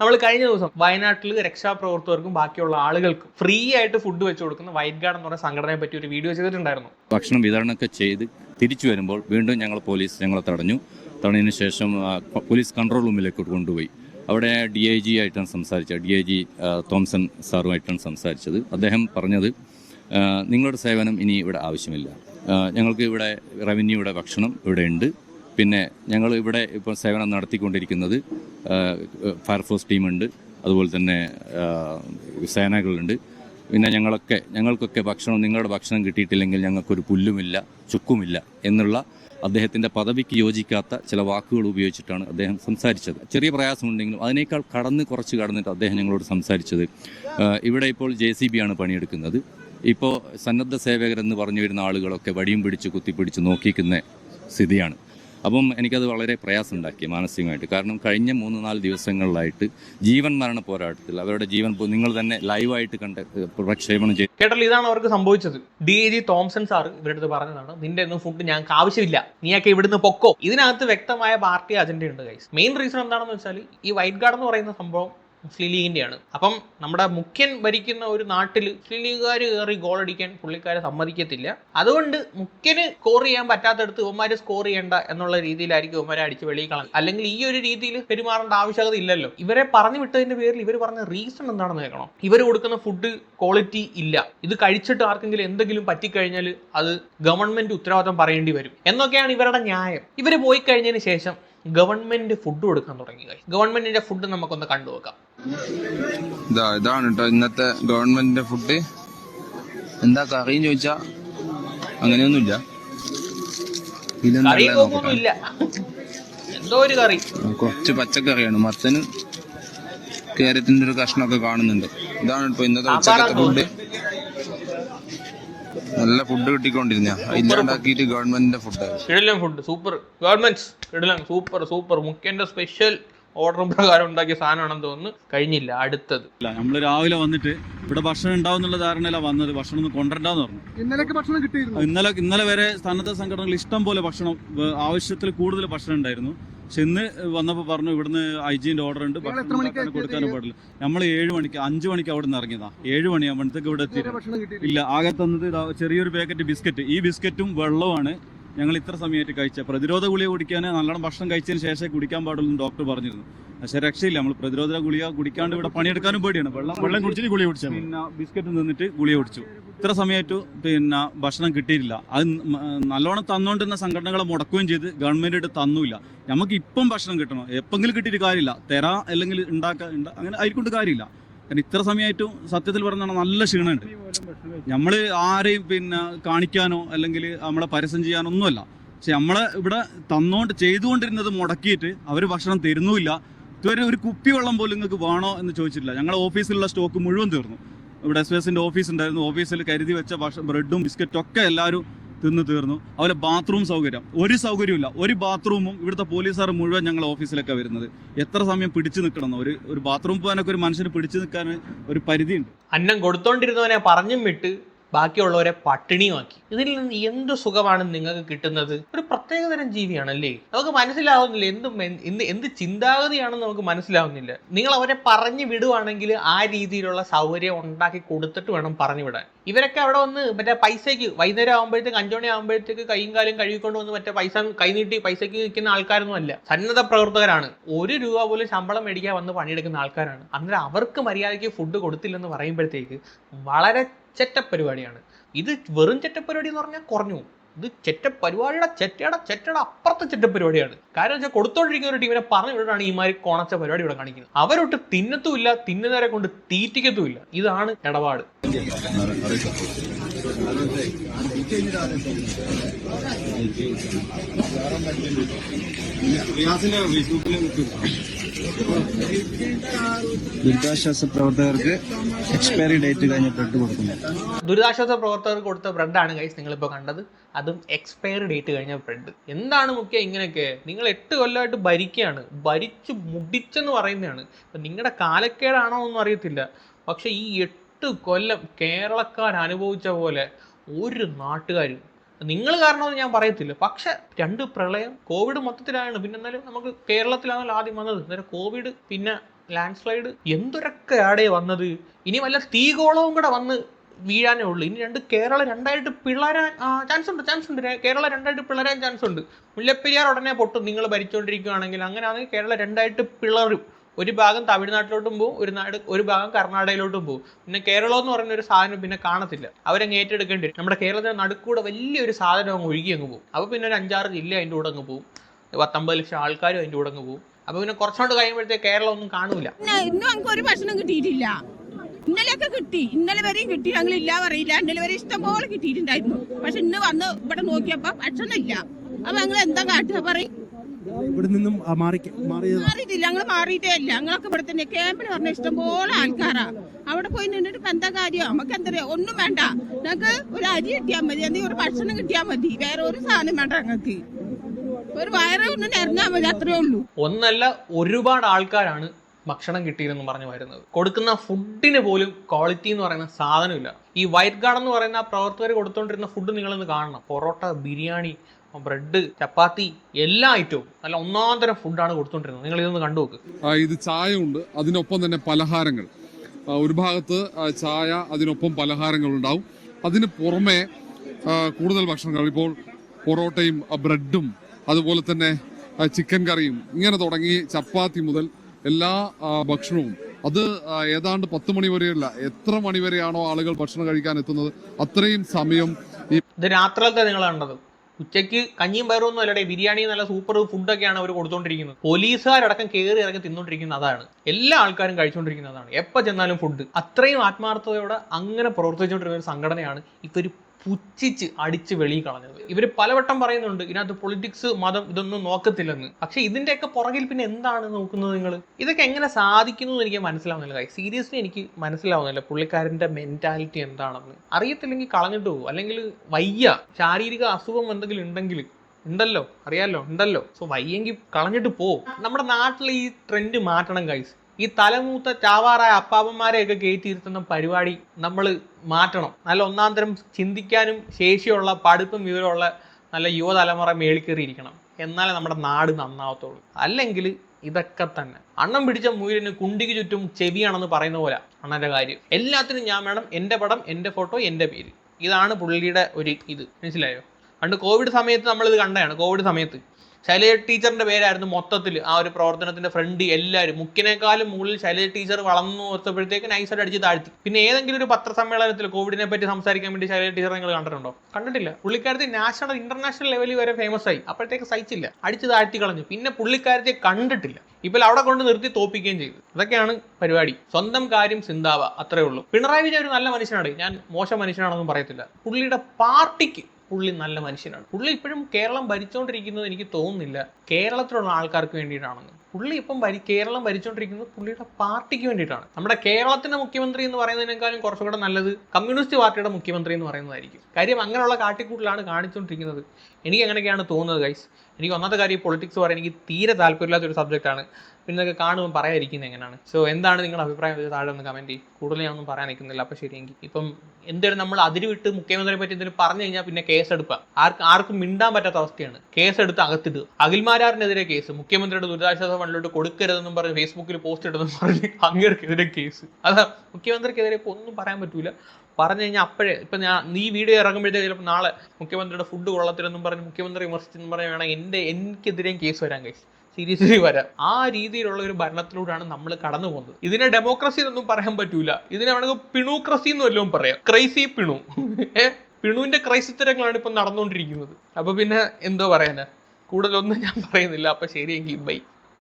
നമ്മൾ കഴിഞ്ഞ ദിവസം വയനാട്ടിൽ രക്ഷാപ്രവർത്തകർക്കും ബാക്കിയുള്ള ആളുകൾക്കും ഫ്രീ ആയിട്ട് ഫുഡ് വെച്ച് കൊടുക്കുന്ന വൈറ്റ് ഗാർഡ് എന്ന് പറയുന്ന സംഘടനയെ പറ്റി ഒരു വീഡിയോ ചെയ്തിട്ടുണ്ടായിരുന്നു. ഭക്ഷണം വിതരണം ഒക്കെ ചെയ്ത് തിരിച്ചു വരുമ്പോൾ വീണ്ടും ഞങ്ങൾ പോലീസ് ഞങ്ങളെ തടഞ്ഞു. തടഞ്ഞതിന് ശേഷം പോലീസ് കൺട്രോൾ റൂമിലേക്ക് കൊണ്ടുപോയി. അവിടെ ഡി ഐ ജി ആയിട്ടാണ് സംസാരിച്ചത്. ഡി ഐ ജി തോംസൺ സാറുമായിട്ടാണ് സംസാരിച്ചത്. അദ്ദേഹം പറഞ്ഞത് നിങ്ങളുടെ സേവനം ഇനി ഇവിടെ ആവശ്യമില്ല. ഞങ്ങൾക്ക് ഇവിടെ റവന്യൂയുടെ ഭക്ഷണം ഇവിടെ ഉണ്ട്. പിന്നെ ഞങ്ങൾ ഇവിടെ ഇപ്പോൾ സേവനം നടത്തിക്കൊണ്ടിരിക്കുന്നത് ഫയർഫോഴ്സ് ടീമുണ്ട്. അതുപോലെ തന്നെ സേനകളുണ്ട്. പിന്നെ ഞങ്ങളൊക്കെ ഞങ്ങൾക്കൊക്കെ ഭക്ഷണം നിങ്ങളുടെ ഭക്ഷണം കിട്ടിയിട്ടില്ലെങ്കിൽ ഞങ്ങൾക്കൊരു പുല്ലുമില്ല ചുക്കുമില്ല എന്നുള്ള അദ്ദേഹത്തിന്റെ പദവിക്ക് യോജിക്കാത്ത ചില വാക്കുകൾ ഉപയോഗിച്ചിട്ടാണ് അദ്ദേഹം സംസാരിച്ചത്. ചെറിയ പ്രയാസമുണ്ടെങ്കിലും അതിനേക്കാൾ കടന്ന് കുറച്ച് കടന്നിട്ട് അദ്ദേഹം ഞങ്ങളോട് സംസാരിച്ചത്. ഇവിടെ ഇപ്പോൾ ജെ സി ബി ആണ് പണിയെടുക്കുന്നത്. ഇപ്പോൾ സന്നദ്ധ സേവകരെന്ന് പറഞ്ഞു വരുന്ന ആളുകളൊക്കെ വടിയും പിടിച്ച് കുത്തിപ്പിടിച്ച് നോക്കിക്കുന്ന സ്ഥിതിയാണ്. അപ്പം എനിക്കത് വളരെ പ്രയാസമുണ്ടാക്കി മാനസികമായിട്ട്. കാരണം കഴിഞ്ഞ മൂന്ന് നാല് ദിവസങ്ങളിലായിട്ട് ജീവൻ മരണ പോരാട്ടത്തിൽ അവരുടെ ജീവൻ നിങ്ങൾ തന്നെ ലൈവായിട്ട് കണ്ട് പ്രക്ഷേപണം ചെയ്തു കേട്ടല്ലോ ഇതാണ് അവർക്ക് സംഭവിച്ചത്. ഡി ജി തോംസൺ സാർ ഇവരുടെ പറഞ്ഞതാണ് നിന്റെ ഒന്നും ഫുഡ് ഞങ്ങൾക്ക് ആവശ്യമില്ല. നീയൊക്കെ ഇവിടുന്ന് പൊക്കോ. ഇതിനകത്ത് വ്യക്തമായ പാർട്ടി അജണ്ടയുണ്ട് ഗൈസ് മെയിൻ റീസൺ എന്താണെന്ന് വെച്ചാൽ ഈ വൈറ്റ് ഗാർഡ് എന്ന് പറയുന്ന സംഭവം മുസ്ലിം ലീഗിന്റെയാണ്. അപ്പം നമ്മുടെ മുഖ്യൻ ഭരിക്കുന്ന ഒരു നാട്ടിൽ മുസ്ലിം ലീഗുകാർ കയറി ഗോൾ അടിക്കാൻ പുള്ളിക്കാരെ സമ്മതിക്കത്തില്ല. അതുകൊണ്ട് മുഖ്യന് സ്കോർ ചെയ്യാൻ പറ്റാത്തടത്ത് ഇവന്മാര് സ്കോർ ചെയ്യേണ്ട എന്നുള്ള രീതിയിലായിരിക്കും ഇവന്മാരെ അടിച്ച് വെളിയിൽ കളഞ്ഞത്. അല്ലെങ്കിൽ ഈ ഒരു രീതിയിൽ പെരുമാറേണ്ട ആവശ്യകത ഇല്ലല്ലോ. ഇവരെ പറഞ്ഞു വിട്ടതിന്റെ പേരിൽ ഇവർ പറഞ്ഞ റീസൺ എന്താണെന്ന് കേൾക്കണം. ഇവർ കൊടുക്കുന്ന ഫുഡ് ക്വാളിറ്റി ഇല്ല. ഇത് കഴിച്ചിട്ട് ആർക്കെങ്കിലും എന്തെങ്കിലും പറ്റിക്കഴിഞ്ഞാൽ അത് ഗവൺമെന്റ് ഉത്തരവാദിത്തം പറയേണ്ടി വരും. എന്നൊക്കെയാണ് ഇവരുടെ ന്യായം. ഇവർ പോയി കഴിഞ്ഞതിന് ശേഷം ഗവൺമെന്റ് ഫുഡ് കൊടുക്കാൻ തുടങ്ങി ഗവൺമെന്റിന്റെ ഫുഡ് നമുക്കൊന്ന് കണ്ടുവെക്കാം ഇതാ ഇതാണ് കേട്ടോ ഇന്നത്തെ ഗവൺമെന്റിന്റെ ഫുഡ് എന്താ കറിയും ചോദിച്ചാ? അങ്ങനെയൊന്നുമില്ല. കുറച്ച് പച്ചക്കറിയാണ്. മത്തന് കേരത്തിന്റെ ഒരു കഷ്ണമൊക്കെ കാണുന്നുണ്ട്. ഇതാണ് ഇപ്പൊ ഇന്നത്തെ ഉച്ചക്കത്തെ ഫുഡ് നല്ല ഫുഡ് കിട്ടിക്കൊണ്ടിരുന്ന ഇല്ലാണ്ടാക്കിയിട്ട് ഗവൺമെന്റിന്റെ food food super. Government super super. മുഖ്യന്റെ special order പ്രകാരം ഉണ്ടാക്കിയ സാധനമാണെന്ന് തോന്നുന്നു. കഴിഞ്ഞില്ല അടുത്തത്. ഇല്ല നമ്മൾ രാവിലെ വന്നിട്ട് ഇവിടെ ഭക്ഷണം ഉണ്ടാവും എന്നുള്ള ധാരണയിലാണ് വന്നത്. ഭക്ഷണം ഒന്ന് കൊണ്ടുവരണ്ടാന്ന് പറഞ്ഞു. ഇന്നലെയൊക്കെ ഭക്ഷണം കിട്ടിയിരുന്നു. ഇന്നലെ ഇന്നലെ വരെ സന്നദ്ധ സംഘടനകൾ ഇഷ്ടം പോലെ ഭക്ഷണം ആവശ്യത്തിൽ കൂടുതൽ ഭക്ഷണം ഉണ്ടായിരുന്നു. പക്ഷെ ഇന്ന് വന്നപ്പോൾ പറഞ്ഞു ഇവിടുന്ന് ഐ ജിന്റെ ഓർഡർ ഉണ്ട് ഭക്ഷണം കൊടുക്കാനും പാടില്ല. നമ്മൾ ഏഴ് മണിക്ക് അഞ്ച് മണിക്ക് അവിടെ നിന്ന് ഇറങ്ങിയതാ. ഏഴ് മണിയാകുമ്പോഴത്തേക്ക് ഇവിടെ എത്തി ഇല്ല ആകെ തന്നത് ഇതാ ചെറിയൊരു പാക്കറ്റ് ബിസ്ക്കറ്റ്. ഈ ബിസ്ക്കറ്റും വെള്ളവുമാണ്. ഞങ്ങൾ ഇത്ര സമയമായിട്ട് കഴിച്ച പ്രതിരോധ ഗുളിക കുടിക്കാൻ നല്ലോണം ഭക്ഷണം കഴിച്ചതിന് ശേഷമേ കുടിക്കാൻ പാടുള്ളൂ ഡോക്ടർ പറഞ്ഞിരുന്നു. പക്ഷെ രക്ഷയില്ല. നമ്മൾ പ്രതിരോധ ഗുളിക കുടിക്കാണ്ട് ഇവിടെ പണിയെടുക്കാനും പേടിയാണ്. വെള്ളം വെള്ളം കുടിച്ചിട്ട് ഗുളിക കുടിച്ചു. പിന്നെ ബിസ്ക്കറ്റ് നിന്നിട്ട് ഗുളിക കുടിച്ചു. ഇത്ര സമയമായിട്ട് പിന്നെ ഭക്ഷണം കിട്ടിയിട്ടില്ല. അത് നല്ലോണം തന്നുകൊണ്ടിരുന്ന സംഘടനകളെ മുടക്കുകയും ചെയ്ത് ഗവൺമെന്റ് തന്നില്ല. നമുക്ക് ഇപ്പം ഭക്ഷണം കിട്ടണം. എപ്പെങ്കിലും കിട്ടിയിട്ട് കാര്യമില്ല. തരാ അല്ലെങ്കിൽ ഉണ്ടാക്കാൻ അങ്ങനെ ആയിക്കൊണ്ട് കാര്യമില്ല. കാരണം ഇത്ര സമയമായിട്ടും സത്യത്തിൽ പറഞ്ഞാൽ നല്ല ക്ഷീണമുണ്ട്. നമ്മൾ ആരെയും പിന്നെ കാണിക്കാനോ അല്ലെങ്കിൽ നമ്മളെ പരസ്യം ചെയ്യാനോ ഒന്നുമല്ല. പക്ഷെ നമ്മളെ ഇവിടെ തന്നോണ്ട് ചെയ്തുകൊണ്ടിരുന്നത് മുടക്കിയിട്ട് അവർ ഭക്ഷണം തരുന്നുമില്ല. ഇതുവരെ ഒരു കുപ്പി വെള്ളം പോലും നിങ്ങൾക്ക് വേണോ എന്ന് ചോദിച്ചിട്ടില്ല. ഞങ്ങളുടെ ഓഫീസിലുള്ള സ്റ്റോക്ക് മുഴുവൻ തീർന്നു. ഇവിടെ എസ് എസിന്റെ ഓഫീസ് ഉണ്ടായിരുന്നു. ഓഫീസിൽ കരുതി വെച്ച ഭക്ഷണം ബ്രെഡും ബിസ്ക്കറ്റും ഒക്കെ എല്ലാവരും തിന്ന് തീർന്നു. അതുപോലെ ബാത്റൂം സൗകര്യം. ഒരു സൗകര്യമില്ല ഒരു ബാത്റൂമും ഇവിടുത്തെ പോലീസുകാർ മുഴുവൻ ഞങ്ങൾ ഓഫീസിലൊക്കെ വരുന്നത്. എത്ര സമയം പിടിച്ചു നിൽക്കണം? ഒരു ഒരു ബാത്റൂം പോകാനൊക്കെ ഒരു മനുഷ്യന് പിടിച്ചു നിൽക്കാൻ ഒരു പരിധിയുണ്ട്. അന്നം കൊടുത്തോണ്ടിരുന്നവനെ പറഞ്ഞും വിട്ട് ബാക്കിയുള്ളവരെ പട്ടിണിയുമാക്കി ഇതിൽ നിന്ന് എന്ത് സുഖമാണ് നിങ്ങൾക്ക് കിട്ടുന്നത്? ഒരു പ്രത്യേകതരം ജീവിയാണല്ലേ? നമുക്ക് മനസ്സിലാവുന്നില്ല എന്ത് എന്ത് എന്ത് ചിന്താഗതിയാണെന്ന് നമുക്ക് മനസ്സിലാവുന്നില്ല. നിങ്ങൾ അവരെ പറഞ്ഞു വിടുവാണെങ്കിൽ ആ രീതിയിലുള്ള സൗകര്യം ഉണ്ടാക്കി കൊടുത്തിട്ട് വേണം പറഞ്ഞു വിടാൻ ഇവരൊക്കെ അവിടെ വന്ന് മറ്റേ പൈസയ്ക്ക് വൈകുന്നേരം ആകുമ്പോഴത്തേക്ക് അഞ്ചോണി ആകുമ്പോഴത്തേക്ക് കൈയും കാലും കഴുകിക്കൊണ്ട് വന്ന് മറ്റേ പൈസ കൈനീട്ടി പൈസയ്ക്ക് നിൽക്കുന്ന ആൾക്കാരൊന്നും അല്ല. സന്നദ്ധ പ്രവർത്തകരാണ്. ഒരു രൂപ പോലും ശമ്പളം മേടിക്കാൻ വന്ന് പണിയെടുക്കുന്ന ആൾക്കാരാണ്. അന്നേരം അവർക്ക് മര്യാദയ്ക്ക് ഫുഡ് കൊടുത്തില്ലെന്ന് പറയുമ്പോഴത്തേക്ക് വളരെ ചെറ്റ പരിപാടിയാണ് ഇത് വെറും ചെറ്റ പരിപാടി എന്ന് പറഞ്ഞാൽ കുറഞ്ഞു ഇത് ചെറ്റ പരിപാടിയുടെ ചെറ്റയുടെ ചെറ്റയുടെ അപ്പുറത്തെ ചെറ്റ പരിപാടിയാണ് കാരണം വെച്ചാൽ കൊടുത്തോണ്ടിരിക്കുന്ന ഒരു ടീമിനെ പറഞ്ഞു വിടാണ് ഈ മാതിരി കോണച്ച പരിപാടി ഇവിടെ കാണിക്കുന്നത്. അവരൊട്ട് തിന്നത്തുമില്ല തിന്നുന്നവരെ കൊണ്ട് തീറ്റിക്കത്തുമില്ല. ഇതാണ് ഇടപാട്. ദുരിതാശ്വാസ പ്രവർത്തകർക്ക് എക്സ്പയറി ഡേറ്റ് കഴിഞ്ഞ കൊടുക്കുന്നു. ദുരിതാശ്വാസ പ്രവർത്തകർക്ക് കൊടുത്ത ബ്രെഡാണ് കൈസ് നിങ്ങളിപ്പോൾ കണ്ടത്. അതും എക്സ്പയറി ഡേറ്റ് കഴിഞ്ഞ ബ്രെഡ് എന്താണ് മുഖ്യം ഇങ്ങനെയൊക്കെ? നിങ്ങൾ എട്ട് കൊല്ലമായിട്ട് ഭരിക്കുകയാണ് ഭരിച്ച് മുടിച്ചെന്ന് പറയുന്നതാണ്. അപ്പം നിങ്ങളുടെ കാലക്കേടാണോ ഒന്നും അറിയത്തില്ല. പക്ഷേ ഈ എട്ട് കൊല്ലം കേരളക്കാർ അനുഭവിച്ച പോലെ ഒരു നാട്ടുകാരും നിങ്ങൾ കാരണമെന്ന് ഞാൻ പറയത്തില്ല. പക്ഷെ രണ്ട് പ്രളയം കോവിഡ് മൊത്തത്തിലാണ് പിന്നെ എന്നാലും നമുക്ക് കേരളത്തിലാണല്ലോ ആദ്യം വന്നത്. അന്നേരം കോവിഡ് പിന്നെ ലാൻഡ് സ്ലൈഡ് എന്തൊരൊക്കെ ആടെ വന്നത്. ഇനി വല്ല തീകോളവും കൂടെ വന്ന് വീഴാനേ ഉള്ളൂ. ഇനി രണ്ട് കേരളം രണ്ടായിട്ട് പിളരാൻ ചാൻസ് ഉണ്ട് ചാൻസ് ഉണ്ട് കേരളം കേരള രണ്ടായിട്ട് പിളരാൻ ചാൻസ് ഉണ്ട് മുല്ലപ്പെരിയാർ ഉടനെ പൊട്ടും. നിങ്ങൾ ഭരിച്ചുകൊണ്ടിരിക്കുകയാണെങ്കിൽ അങ്ങനെയാണെങ്കിൽ കേരളം രണ്ടായിട്ട് പിളരും. ഒരു ഭാഗം തമിഴ്നാട്ടിലോട്ടും പോകും ഒരു നാട് ഒരു ഭാഗം കർണാടകയിലോട്ടും പോകും പിന്നെ കേരളം എന്ന് പറയുന്ന ഒരു സാധനം പിന്നെ കാണത്തില്ല. അവരങ്ങ് ഏറ്റെടുക്കേണ്ടി നമ്മുടെ കേരളത്തിന്റെ നടുക്കൂടെ വലിയൊരു സാധനം അങ്ങ് ഒഴുകി അങ്ങ് പോകും അപ്പോൾ പിന്നെ ഒരു അഞ്ചാറ് ജില്ല അതിന്റെ കൂടെ അങ്ങ് പോകും പത്തൊമ്പത് ലക്ഷം ആൾക്കാരും അതിന്റെ കൂടെ അങ്ങ് പോകും അപ്പോൾ പിന്നെ കുറച്ചുകൊണ്ട് കഴിയുമ്പോഴത്തേക്ക് കേരളം ഒന്നും കാണൂല. ഇന്ന് ഒരു ഭക്ഷണം കിട്ടിയിട്ടില്ല. ഇന്നലെയൊക്കെ കിട്ടി. ഇന്നലെ വരെയും കിട്ടി. ഞങ്ങൾ ഇല്ല പറയില്ല. ഇന്നലെ വരെ ഇഷ്ടംപോലെ കിട്ടിയിട്ടുണ്ടായിരുന്നു. പക്ഷെ ഇന്ന് വന്ന് ഇവിടെ നോക്കിയപ്പോ ഭക്ഷണം ഇല്ല. അപ്പൊ ഞങ്ങൾ എന്താ കാട്ടുക പറയും? ഇവിടെ നിന്നും മാറി മാറിയത്. മാറിയിട്ടില്ല. ഞങ്ങൾ മാറിയിട്ടേ ഇല്ല. ഞങ്ങളൊക്കെ ഇവിടെ തന്നെ ക്യാമ്പിന് പറഞ്ഞ ഇഷ്ടംപോലെ ആൾക്കാരാ. അവിടെ പോയി നിന്നിട്ട് ഇപ്പൊ എന്താ കാര്യം? നമുക്ക് എന്താ ഒന്നും വേണ്ട. ഞങ്ങൾക്ക് ഒരു അരി കിട്ടിയാൽ മതി. എന്തെങ്കിലും ഒരു ഭക്ഷണം കിട്ടിയാൽ മതി. വേറെ ഒരു സാധനം വേണ്ട ഞങ്ങൾക്ക് ഒരു വയറ് ഒന്ന് നിറഞ്ഞാൽ മതി. അത്രേ ഉള്ളൂ. ഒന്നല്ല ഒരുപാട് ആൾക്കാരാണ് ഭക്ഷണം കിട്ടിയില്ലെന്ന് പറഞ്ഞു വരുന്നത്. കൊടുക്കുന്ന ഫുഡിന് പോലും ക്വാളിറ്റി എന്ന് പറയുന്ന സാധനമില്ല. ഈ വൈറ്റ് ഗാർഡ് എന്ന് പറയുന്ന പ്രവർത്തകർ കൊടുത്തോണ്ടിരുന്ന ഫുഡ് നിങ്ങളൊന്ന് കാണണം. പൊറോട്ട ബിരിയാണി ബ്രെഡ് ചപ്പാത്തി എല്ലാ ഐറ്റവും നല്ല ഒന്നാം തരം ഫുഡാണ് കൊടുത്തോണ്ടിരുന്നത്. നിങ്ങൾ ഇതൊന്ന് കണ്ടു നോക്ക്. ഇത് ചായ ഉണ്ട് അതിനൊപ്പം തന്നെ പലഹാരങ്ങൾ. ഒരു ഭാഗത്ത് ചായ അതിനൊപ്പം പലഹാരങ്ങൾ ഉണ്ടാവും. അതിന് പുറമെ കൂടുതൽ ഭക്ഷണങ്ങൾ. ഇപ്പോൾ പൊറോട്ടയും ബ്രെഡും അതുപോലെ തന്നെ ചിക്കൻ കറിയും ഇങ്ങനെ തുടങ്ങി ചപ്പാത്തി മുതൽ എല്ലാ ഭക്ഷണവും. അത് ഏതാണ്ട് പത്ത് മണി വരെയല്ല എത്ര മണി വരെയാണോ ആളുകൾ ഭക്ഷണം കഴിക്കാൻ എത്തുന്നത്? അത്രയും സമയം ഇത് രാത്രിയിലത്തെ നിങ്ങൾ കണ്ടത് ഉച്ചയ്ക്ക് കഞ്ഞിയും പയറൊന്നും അല്ലടേ ബിരിയാണി നല്ല സൂപ്പർ ഫുഡൊക്കെയാണ് അവർ കൊടുത്തോണ്ടിരിക്കുന്നത്. പോലീസുകാരടക്കം കയറി ഇറങ്ങി തിന്നോണ്ടിരിക്കുന്ന അതാണ്. എല്ലാ ആൾക്കാരും കഴിച്ചുകൊണ്ടിരിക്കുന്നതാണ് എപ്പോൾ ചെന്നാലും ഫുഡ് അത്രയും ആത്മാർത്ഥതയോടെ അങ്ങനെ പ്രവർത്തിച്ചുകൊണ്ടിരുന്ന ഒരു സംഘടനയാണ് ഇവർ പുച്ഛിച്ച് അടിച്ച് വെളിയിൽ കളഞ്ഞത്. ഇവർ പലവട്ടം പറയുന്നുണ്ട് ഇതിനകത്ത് പൊളിറ്റിക്സ് മതം ഇതൊന്നും നോക്കത്തില്ലെന്ന്. പക്ഷെ ഇതിന്റെയൊക്കെ പുറകിൽ പിന്നെ എന്താണ് നോക്കുന്നത് നിങ്ങൾ ഇതൊക്കെ എങ്ങനെ സാധിക്കുന്നു എന്ന് എനിക്ക് മനസ്സിലാവുന്നില്ല കാര്യം സീരിയസ്ലി എനിക്ക് മനസ്സിലാവുന്നില്ല പുള്ളിക്കാരന്റെ മെന്റാലിറ്റി എന്താണെന്ന്. അറിയത്തില്ലെങ്കിൽ കളഞ്ഞിട്ട് പോകും. അല്ലെങ്കിൽ വയ്യ. ശാരീരിക അസുഖം എന്തെങ്കിലും ഉണ്ടെങ്കിൽ ഉണ്ടല്ലോ അറിയാലോ ഉണ്ടല്ലോ. സോ വയ്യെങ്കിൽ കളഞ്ഞിട്ട് പോ. നമ്മുടെ നാട്ടിൽ ഈ ട്രെൻഡ് മാറ്റണം കൈസ് ഈ തലമൂത്ത ചാവാറായ അപ്പാപ്പന്മാരെയൊക്കെ കയറ്റിയിരുത്തുന്ന പരിപാടി നമ്മൾ മാറ്റണം. നല്ല ഒന്നാം തരം ചിന്തിക്കാനും ശേഷിയുള്ള പഠിപ്പും വിവരമുള്ള നല്ല യുവതലമുറ മേളിക്കേറിയിരിക്കണം എന്നാലേ നമ്മുടെ നാട് നന്നാവത്തുള്ളൂ. അല്ലെങ്കിൽ ഇതൊക്കെ തന്നെ. അണ്ണം പിടിച്ച മുയിലിന് കുണ്ടിക്ക് ചുറ്റും ചെവിയാണെന്ന് പറയുന്ന പോലെ അണ്ണന്റെ കാര്യം. എല്ലാത്തിനും ഞാൻ വേണം എന്റെ പടം എന്റെ ഫോട്ടോ എന്റെ പേര്. ഇതാണ് പുള്ളിയുടെ ഒരു ഇത്. മനസ്സിലായോ? പണ്ട് കോവിഡ് സമയത്ത് നമ്മളിത് കണ്ടതാണ്. കോവിഡ് സമയത്ത്. ശൈലജ ടീച്ചറിന്റെ പേരായിരുന്നു മൊത്തത്തിൽ ആ ഒരു പ്രവർത്തനത്തിന്റെ ഫ്രണ്ട് എല്ലാവരും മുക്കിനേക്കാളും മുകളിൽ ശൈലജ ടീച്ചർ വളർന്നു ഓർത്തപ്പോഴത്തേക്ക് നൈസായിട്ട് അടിച്ച് താഴ്ത്തി. പിന്നെ ഏതെങ്കിലും ഒരു പത്രസമ്മേളനത്തിൽ കോവിഡിനെ പറ്റി സംസാരിക്കാൻ വേണ്ടി ശൈലജ ടീച്ചർ നിങ്ങൾ കണ്ടിട്ടുണ്ടോ? കണ്ടിട്ടില്ല. പുള്ളിക്കാരത്തി നാഷണൽ ഇന്റർനാഷണൽ ലെവലിൽ വരെ ഫേമസ് ആയി. അപ്പോഴത്തേക്ക് സഹിച്ചില്ല. അടിച്ച് താഴ്ത്തി കളഞ്ഞു. പിന്നെ പുള്ളിക്കാരത്തെ കണ്ടിട്ടില്ല. ഇപ്പോൾ അവിടെ കൊണ്ട് നിർത്തി തോപ്പിക്കുകയും ചെയ്തു. അതൊക്കെയാണ് പരിപാടി. സ്വന്തം കാര്യം സിന്താവ അത്രേ ഉള്ളൂ. പിണറായി വിജയൻ ഒരു നല്ല മനുഷ്യനാണ്. ഞാൻ മോശം മനുഷ്യനാണെന്നും പറയത്തില്ല. പുള്ളിയുടെ പാർട്ടിക്ക് പുള്ളി നല്ല മനുഷ്യനാണ്. പുള്ളി ഇപ്പോഴും കേരളം ഭരിച്ചുകൊണ്ടിരിക്കുന്നത് എനിക്ക് തോന്നുന്നില്ല. കേരളത്തിലുള്ള ആൾക്കാർക്ക് വേണ്ടിയിട്ടാണെന്ന്. പുള്ളി ഇപ്പം ഭരി കേരളം ഭരിച്ചുകൊണ്ടിരിക്കുന്നത് പുള്ളിയുടെ പാർട്ടിക്ക് വേണ്ടിയിട്ടാണ്. നമ്മുടെ കേരളത്തിന്റെ മുഖ്യമന്ത്രി എന്ന് പറയുന്നതിനേക്കാളും കുറച്ചുകൂടെ നല്ലത് കമ്മ്യൂണിസ്റ്റ് പാർട്ടിയുടെ മുഖ്യമന്ത്രി എന്ന് പറയുന്നതായിരിക്കും. കാര്യം അങ്ങനെയുള്ള കാട്ടിക്കൂട്ടിലാണ് കാണിച്ചുകൊണ്ടിരിക്കുന്നത് എനിക്ക് അങ്ങനെയൊക്കെയാണ് തോന്നുന്നത് ഗൈസ് എനിക്ക് ഒന്നാമത്തെ കാര്യം പൊളിറ്റിക്സ് പറയാൻ എനിക്ക് തീരെ താല്പര്യമില്ലാത്ത ഒരു സബ്ജക്റ്റാണ് പിന്നെ ഇതൊക്കെ കാണുമ്പോൾ പറയാതിരിക്കുന്നത് എങ്ങനെയാണ്? സോ എന്താണ് നിങ്ങളുടെ അഭിപ്രായം? താഴെ ഒന്ന് കമന്റ് ചെയ്യും. കൂടുതൽ ഞാനൊന്നും പറയാൻ നിൽക്കുന്നില്ല. അപ്പോൾ ശരിയെങ്കിൽ. ഇപ്പം എന്തെങ്കിലും നമ്മൾ അതിര് വിട്ട് മുഖ്യമന്ത്രിയെ പറ്റി എന്തെങ്കിലും പറഞ്ഞു കഴിഞ്ഞാൽ പിന്നെ കേസ് എടുക്കുക ആർക്ക് ആർക്കും മിണ്ടാൻ പറ്റാത്ത അവസ്ഥയാണ്. കേസ് എടുത്ത് അകത്തിടുക. അഖിൽമാരാറിനെതിരെ കേസ്. മുഖ്യമന്ത്രിയുടെ ദുരിതാശ്വാസ ഫണ്ടിലോട്ട് കൊടുക്കരുതെന്നും പറഞ്ഞ് ഫേസ്ബുക്കിൽ പോസ്റ്റ് ഇടുന്നെന്ന് പറഞ്ഞ് അങ്ങേർക്കെതിരെ കേസ്. അതാ മുഖ്യമന്ത്രിക്കെതിരെ ഇപ്പോൾ ഒന്നും പറയാൻ പറ്റൂല. പറഞ്ഞു കഴിഞ്ഞാൽ അപ്പോഴേ ഇപ്പം ഞാൻ നീ വീഡിയോ ഇറങ്ങുമ്പോഴത്തേക്ക് ചിലപ്പോൾ നാളെ മുഖ്യമന്ത്രിയുടെ ഫുഡ് കൊള്ളത്തില്ലെന്നും പറഞ്ഞ് മുഖ്യമന്ത്രി വിമർശിച്ചെന്നും പറഞ്ഞ് വേണം എന്റെ എനിക്കെതിരെയും കേസ് വരാൻ കഴിയും സീരിയസ്ലി വരാം. ആ രീതിയിലുള്ള ഒരു ഭരണത്തിലൂടെയാണ് നമ്മൾ കടന്നു പോകുന്നത്. ഇതിനെ ഡെമോക്രസി എന്നൊന്നും പറയാൻ പറ്റൂല. ഇതിനെ വേണമെങ്കിൽ പിണുക്രസി എന്ന് വല്ലതും പറയാം. ക്രൈസി പിണു. ഏഹ് പിണുവിന്റെ ക്രൈസിത്തരങ്ങളാണ് ഇപ്പം നടന്നുകൊണ്ടിരിക്കുന്നത്. അപ്പൊ പിന്നെ എന്തോ പറയാനാ? കൂടുതലൊന്നും ഞാൻ പറയുന്നില്ല. അപ്പൊ ശരിയെങ്കിൽ ബൈ